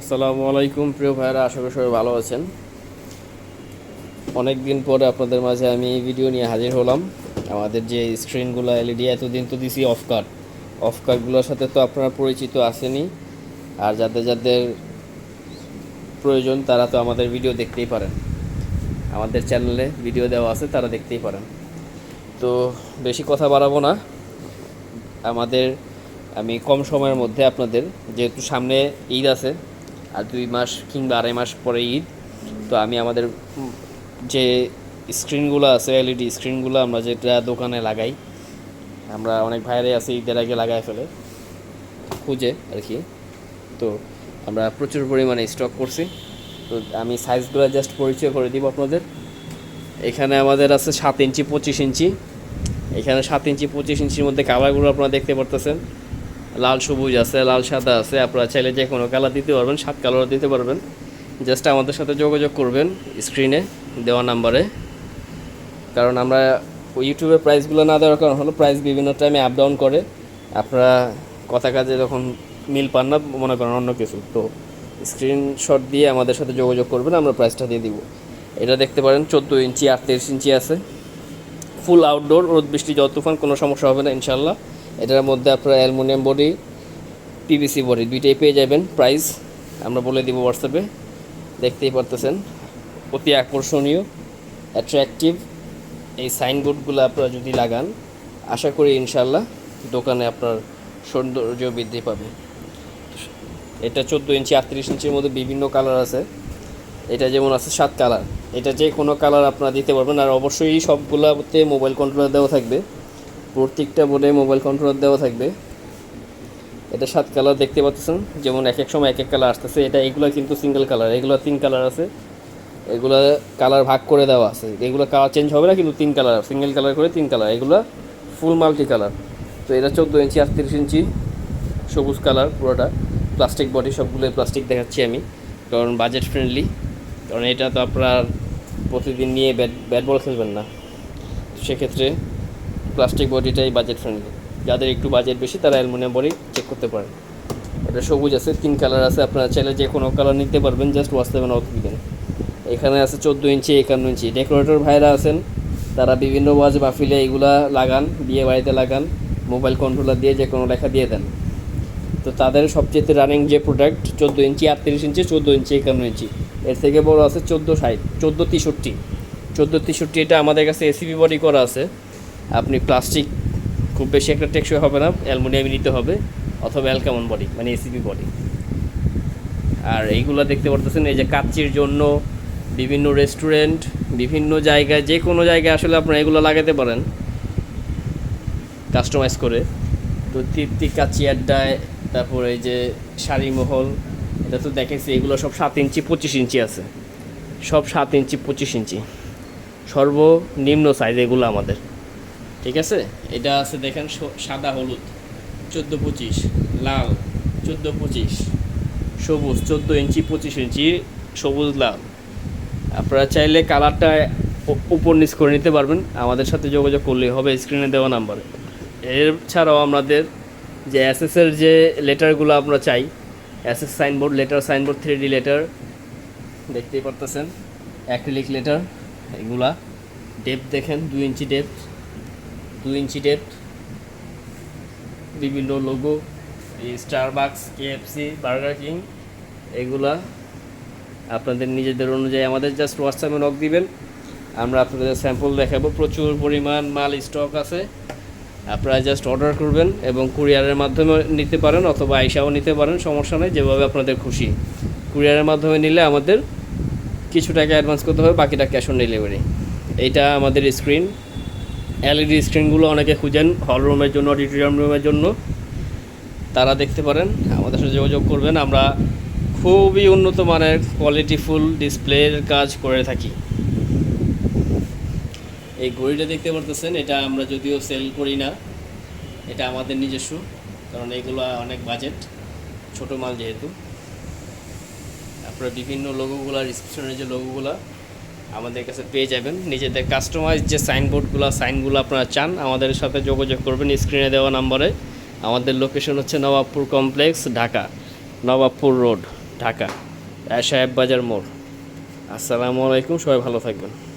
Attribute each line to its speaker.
Speaker 1: আসসালামু আলাইকুম, প্রিয় ভাইরা আশা করি সবাই ভালো আছেন। অনেক দিন পরে আপনাদের মাঝে আমি এই ভিডিও নিয়ে হাজির হলাম। আমাদের যে স্ক্রিনগুলো এলইডি, এতদিন তো দিছি অফ কাট অফ কাটগুলোর সাথে তো আপনারা পরিচিত আসেনি আর যাদের যাদের প্রয়োজন, তারা তো আমাদের ভিডিও দেখতেই পারেন। আমাদের চ্যানেলে ভিডিও দেওয়া আছে, তারা দেখতেই পারেন। তো বেশি কথা বাড়াবো না। আমাদের, আমি কম সময়ের মধ্যে আপনাদের, যেহেতু সামনে ঈদ আছে আর দুই মাস কিংবা আড়াই মাস পরে ঈদ। তো আমি আমাদের যে স্ক্রিনগুলো আছে এলইডি স্ক্রিনগুলো আমরা যেটা দোকানে লাগাই, আমরা অনেক ভাইরাই আছে ঈদের আগে লাগাই ফেলে, খুঁজে আর কি। তো আমরা প্রচুর পরিমাণে স্টক করছি। তো আমি সাইজগুলো জাস্ট পরিচয় করে দিব আপনাদের। এখানে আমাদের আছে সাত ইঞ্চি পঁচিশ ইঞ্চি। এখানে সাত ইঞ্চি পঁচিশ ইঞ্চির মধ্যে কালারগুলো আপনারা দেখতে পারতেছেন। লাল সবুজ আছে, লাল সাদা আছে, আপনারা চাইলে যে কোনো কালার দিতে পারবেন, সাত কালারও দিতে পারবেন। জাস্ট আমাদের সাথে যোগাযোগ করবেন স্ক্রিনে দেওয়া নাম্বারে কারণ আমরা ইউটিউবে প্রাইসগুলো না দেওয়ার কারণ হলো প্রাইস বিভিন্ন টাইমে আপ ডাউন করে। আপনারা কথা কাজে যখন মিল পান না, মনে করেন অন্য কিছু। তো স্ক্রিনশট দিয়ে আমাদের সাথে যোগাযোগ করবেন, আমরা প্রাইসটা দিয়ে দিব। এটা দেখতে পারেন, চোদ্দ ইঞ্চি আটত্রিশ ইঞ্চি আছে। ফুল আউটডোর রোদ, বৃষ্টি জল তুফান কোনো সমস্যা হবে না ইনশাল্লাহ এটার মধ্যে আপনারা অ্যালুমিনিয়াম বডি, পিভিসি বডি দুইটাই পেয়ে যাবেন প্রাইস। আমরা বলে দিব হোয়াটসঅ্যাপে। দেখতেই পারতেছেন, অতি আকর্ষণীয় অ্যাট্রাকটিভ এই সাইনবোর্ডগুলো আপনারা যদি লাগান, আশা করি ইনশাল্লাহ দোকানে আপনার সৌন্দর্য বৃদ্ধি পাবে। এটা চোদ্দ ইঞ্চি, আটত্রিশ ইঞ্চির মধ্যে বিভিন্ন কালার আছে। এটা যেমন আছে সাত কালার। এটা যে কোনো কালার আপনারা দিতে পারবেন, আর অবশ্যই সবগুলোতে মোবাইল কন্ট্রোলার দেওয়া থাকবে। প্রত্যেকটা বোর্ডে মোবাইল কন্ট্রোলার দেওয়া থাকবে। এটা সাত কালার দেখতে পাচ্ছেন। যেমন এক এক সময় এক এক কালার আসতেছে। এটা এগুলো কিন্তু সিঙ্গেল কালার এগুলো তিন কালার আছে। এগুলো কালার ভাগ করে দেওয়া আছে। এগুলো কালার চেঞ্জ হবে না, কিন্তু তিন কালার সিঙ্গেল কালার করে তিন কালার এগুলো ফুল মাল্টি কালার তো এটা চোদ্দ ইঞ্চি, আটত্রিশ ইঞ্চি সবুজ কালার পুরোটা। প্লাস্টিক বডি সবগুলো প্লাস্টিক দেখাচ্ছি আমি। কারণ বাজেট ফ্রেন্ডলি কারণ এটা তো আপনার প্রতিদিন নিয়ে ব্যাট ব্যাট বল খেলবেন না। সেক্ষেত্রে প্লাস্টিক বডিটাই বাজেট ফ্রেন্ডলি যাদের একটু বাজেট বেশি, তারা অ্যালুমিনিয়াম বডি চেক করতে পারেন। এটা সবুজ আছে তিন কালার আছে, আপনারা চাইলে যে কোনো কালার নিতে পারবেন জাস্ট হোয়াটসঅ্যাপে নক দিবেন এখানে আছে চোদ্দ ইঞ্চি, একান্ন ইঞ্চি। ডেকোরেটর ভাইরা আছেন, তারা বিভিন্ন ওয়াজ মাহফিলে এগুলা লাগান, বিয়ে বাড়িতে লাগান মোবাইল কন্ট্রোলার দিয়ে যে কোনো লেখা দিয়ে দেন। তো তাদের সবচেয়ে রানিং যে প্রোডাক্ট চোদ্দ ইঞ্চি, আটত্রিশ ইঞ্চি, চোদ্দ ইঞ্চি, একান্ন ইঞ্চি। এর থেকে বড় আছে চোদ্দ ষাট, চোদ্দ তেষট্টি। চোদ্দ তেষট্টি এটা আমাদের কাছে এসিবি বডি করা আছে। আপনি প্লাস্টিক খুব বেশি একটা টেকসই হবে না, অ্যালমোনিয়ামই নিতে হবে, অথবা অ্যালকামন বডি মানে এসিবি বডি। আর এইগুলো দেখতে পারতেছেন, এই যে কাচ্চির জন্য বিভিন্ন রেস্টুরেন্ট, বিভিন্ন জায়গায়, যে কোনো জায়গায় আসলে আপনারা এগুলো লাগাতে পারেন, কাস্টমাইজ করে। তো তৃপ্তি কাচ্চি আড্ডায়, তারপর এই যে শাড়িমহল, এটা তো দেখেছি, এগুলো সব সাত ইঞ্চি, পঁচিশ ইঞ্চি আছে। সব সাত ইঞ্চি, পঁচিশ ইঞ্চি। সর্বনিম্ন সাইজ এগুলো আমাদের। ঠিক আছে? এটা আছে দেখেন সাদা হলুদ, চোদ্দ পঁচিশ, লাল, চোদ্দ পঁচিশ, সবুজ, চোদ্দ ইঞ্চি, পঁচিশ ইঞ্চি, সবুজ, লাল। আপনারা চাইলে কালারটা উপর নিচ করে নিতে পারবেন। আমাদের সাথে যোগাযোগ করলেই হবে স্ক্রিনে দেওয়া নাম্বারে। ছাড়াও আমাদের যে এসএসের যে লেটারগুলো আমরা চাই SS signboard letter signboard three D letter দেখতেই পারতেছেন? অ্যাক্রিলিক লেটার এগুলা। ডেপ দেখেন, দুই ইঞ্চি ডেপথ ইঞ্চি ডেপথ বিভিন্ন logo Starbucks KFC Burger King এগুলা আপনাদের নিজেদের অনুযায়ী আমাদের জাস্ট হোয়াটসঅ্যাপে নক দিবেন। আমরা আপনাদের স্যাম্পল দেখাবো। প্রচুর পরিমাণ মাল স্টক আছে। আপনারা জাস্ট অর্ডার করবেন এবং কুরিয়ারের মাধ্যমে নিতে পারেন অথবা আইসাও নিতে পারেন, সমস্যা নেই, যেভাবে আপনাদের খুশি। কুরিয়ারের মাধ্যমে নিলে আমাদের কিছু টাকা অ্যাডভান্স করতে হবে, বাকিটা ক্যাশ অন ডেলিভারি এইটা আমাদের স্ক্রিন এলইডি স্ক্রিনগুলো অনেকে খুঁজেন হল রুমের জন্য অডিটোরিয়াম রুমের জন্য। তারা দেখতে পারেন, আমাদের সাথে যোগাযোগ করবেন। আমরা খুবই উন্নত মানের কোয়ালিটিফুল ডিসপ্লের কাজ করে থাকি। এই ঘড়িটা দেখতে পারতেছেন, এটা আমরা যদিও সেল করি না, এটা আমাদের নিজস্ব, কারণ এগুলো অনেক বাজেট ছোট মাল যেহেতু। আপনারা বিভিন্ন লোগোগুলো রিসেপশনের যে লোগোগুলো আমাদের কাছে পেয়ে যাবেন। নিজেদের কাস্টমাইজ যে সাইনবোর্ডগুলো সাইনগুলো আপনারা চান, আমাদের সাথে যোগাযোগ করবেন স্ক্রিনে দেওয়া নাম্বারে। আমাদের লোকেশন হচ্ছে নবাবপুর কমপ্লেক্স ঢাকা। নবাবপুর রোড ঢাকা। সাহেব বাজার মোড়। আসসালামু আলাইকুম, সবাই ভালো থাকবেন।